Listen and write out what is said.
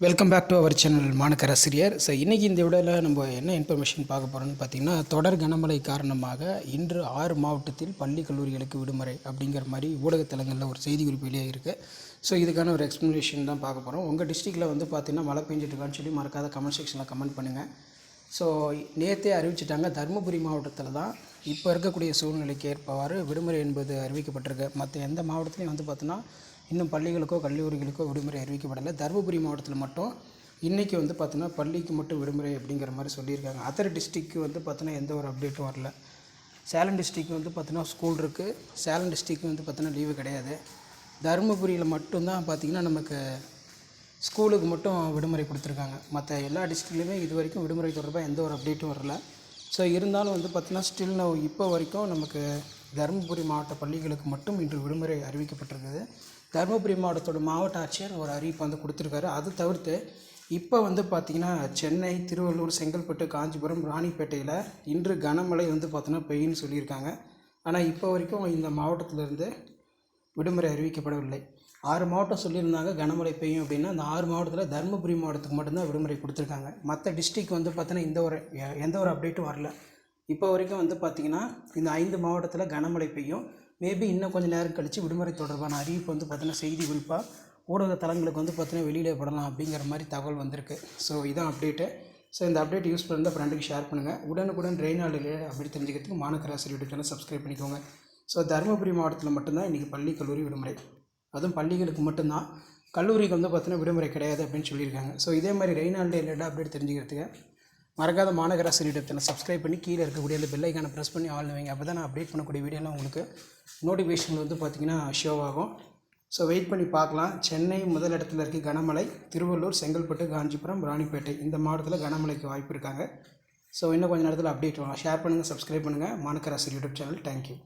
Welcome back to our channel மாணக்கராசிரியர் so இன்றைக்கி இந்த விடையில் நம்ம என்ன இன்ஃபர்மேஷன் பார்க்க போகிறோம்னு பார்த்தீங்கன்னா தொடர் கனமழை காரணமாக இன்று ஆறு மாவட்டத்தில் பள்ளி கல்லூரிகளுக்கு விடுமுறை அப்படிங்கிற மாதிரி ஊடகத்தலங்களில் ஒரு செய்தி குறிப்பு இருக்குது ஸோ இதுக்கான ஒரு எக்ஸ்ப்ளனேஷன் தான் பார்க்க போகிறோம் உங்கள் டிஸ்ட்ரிக்டில் வந்து பார்த்திங்கன்னா மழை பெஞ்சிட்டுருக்கான்னு சொல்லி மறக்காத கமெண்ட் செக்ஷனில் கமெண்ட் பண்ணுங்கள் ஸோ நேற்றே அறிவிச்சிட்டாங்க தருமபுரி மாவட்டத்தில் தான் இப்போ இருக்கக்கூடிய சூழ்நிலைக்கு ஏற்பவாறு விடுமுறை என்பது அறிவிக்கப்பட்டிருக்கு. மற்ற எந்த மாவட்டத்துலையும் வந்து பார்த்தோன்னா இன்னும் பள்ளிகளுக்கோ கல்லூரிகளுக்கோ விடுமுறை அறிவிக்கப்படலை. தருமபுரி மாவட்டத்தில் மட்டும் இன்றைக்கி வந்து பார்த்தோன்னா பள்ளிக்கு மட்டும் விடுமுறை அப்படிங்கிற மாதிரி சொல்லியிருக்காங்க. அதர் டிஸ்ட்ரிக்கு வந்து பார்த்தோன்னா எந்த ஒரு அப்டேட்டும் வரல. சேலம் டிஸ்ட்ரிக் வந்து பார்த்தோன்னா ஸ்கூல் இருக்குது சேலம் டிஸ்ட்ரிக்கு வந்து பார்த்தோன்னா லீவு கிடையாது. தருமபுரியில் மட்டும்தான் பார்த்திங்கன்னா நமக்கு ஸ்கூலுக்கு மட்டும் விடுமுறை கொடுத்துருக்காங்க. மற்ற எல்லா டிஸ்ட்ரிக்லேயுமே இது வரைக்கும் விடுமுறை தொடர்பாக எந்த ஒரு அப்டேட்டும் வரல. ஸோ இருந்தாலும் வந்து பார்த்தீங்கன்னா ஸ்டில் நவ் இப்போ வரைக்கும் நமக்கு தருமபுரி மாவட்ட பள்ளிகளுக்கு மட்டும் இன்று விடுமுறை அறிவிக்கப்பட்டிருக்குது. தருமபுரி மாவட்டத்தோட மாவட்ட ஆட்சியர் ஒரு அறிவிப்பு வந்து கொடுத்துருக்காரு. அது தவிர்த்து இப்போ வந்து பார்த்திங்கன்னா சென்னை திருவள்ளூர் செங்கல்பட்டு காஞ்சிபுரம் ராணிப்பேட்டையில் இன்று கனமழை வந்து பார்த்தோன்னா பெய்யுன்னு சொல்லியிருக்காங்க. ஆனால் இப்போ வரைக்கும் இந்த மாவட்டத்திலேருந்து விடுமுறை அறிவிக்கப்படவில்லை. ஆறு மாவட்டம் சொல்லியிருந்தாங்க கனமழை பெய்யும் அப்படின்னா அந்த ஆறு மாவட்டத்தில் தருமபுரி மாவட்டத்துக்கு மட்டும்தான் விடுமுறை கொடுத்துருக்காங்க. மற்ற டிஸ்ட்ரிக் வந்து பார்த்தீங்கன்னா இந்த ஒரு எந்த ஒரு அப்டேட்டும் வரல. இப்போ வரைக்கும் வந்து பார்த்திங்கன்னா இந்த ஐந்து மாவட்டத்தில் கனமழை பெய்யும். மேபி இன்னும் கொஞ்சம் நேரம் கழித்து விடுமுறை தொடர்பான அறிவிப்பு வந்து பார்த்திங்கன்னா செய்தி குறிப்பாக ஊடக தளங்களுக்கு வந்து பார்த்திங்கன்னா வெளியில் படலாம் அப்படிங்கிற மாதிரி தகவல் வந்திருக்கு. ஸோ இதான் அப்டேட்டு ஸோ இந்த அப்டேட் யூஸ் பண்ணி ஃப்ரெண்டுக்கு ஷேர் பண்ணுங்கள் உடனுக்குடன் ரெய்னாடு அப்படி தெரிஞ்சுக்கிறதுக்கு மாநகராசி யூடியூப் சேனல் சப்ஸ்கிரைப் பண்ணிக்கோங்க. ஸோ தருமபுரி மாவட்டத்தில் மட்டும்தான் இன்றைக்கி பள்ளி கல்லூரி விடுமுறை. அதுவும் பள்ளிகளுக்கு மட்டும்தான். கல்லூரிக்கு வந்து பார்த்தீங்கன்னா விடுமுறை கிடையாது அப்படின்னு சொல்லியிருக்காங்க. ஸோ இதே மாதிரி ரெய்னால்டே ரிலேட்டாக அப்டேட் தெரிஞ்சுக்கிறதுக்கு மறக்காத மாநகராசி யூடியூப் சப்ஸ்கிரைப் பண்ணி கீழே இருக்கக்கூடிய அந்த பெல்லைக்கான ப்ரெஸ் பண்ணி ஆள் வைங்க. அப்போ தான் நான் அப்டேட் பண்ணக்கூடிய வீடியோலாம் உங்களுக்கு நோட்டிஃபிகேஷன் வந்து பார்த்திங்கன்னா ஷோ ஆகும். ஸோ வெயிட் பண்ணி பார்க்கலாம். சென்னை முதல் இடத்துல இருக்குது கனமழை. திருவள்ளூர் செங்கல்பட்டு காஞ்சிபுரம் ராணிப்பேட்டை இந்த மாவட்டத்தில் கனமழைக்கு வாய்ப்பு இருக்காங்க. ஸோ இன்னும் கொஞ்சம் நேரத்தில் அப்டேட் வாங்க ஷேர் பண்ணுங்கள் சப்ஸ்கிரைப் பண்ணுங்கள் மாநகராசி யூடியூப் சேனல் தேங்க்யூ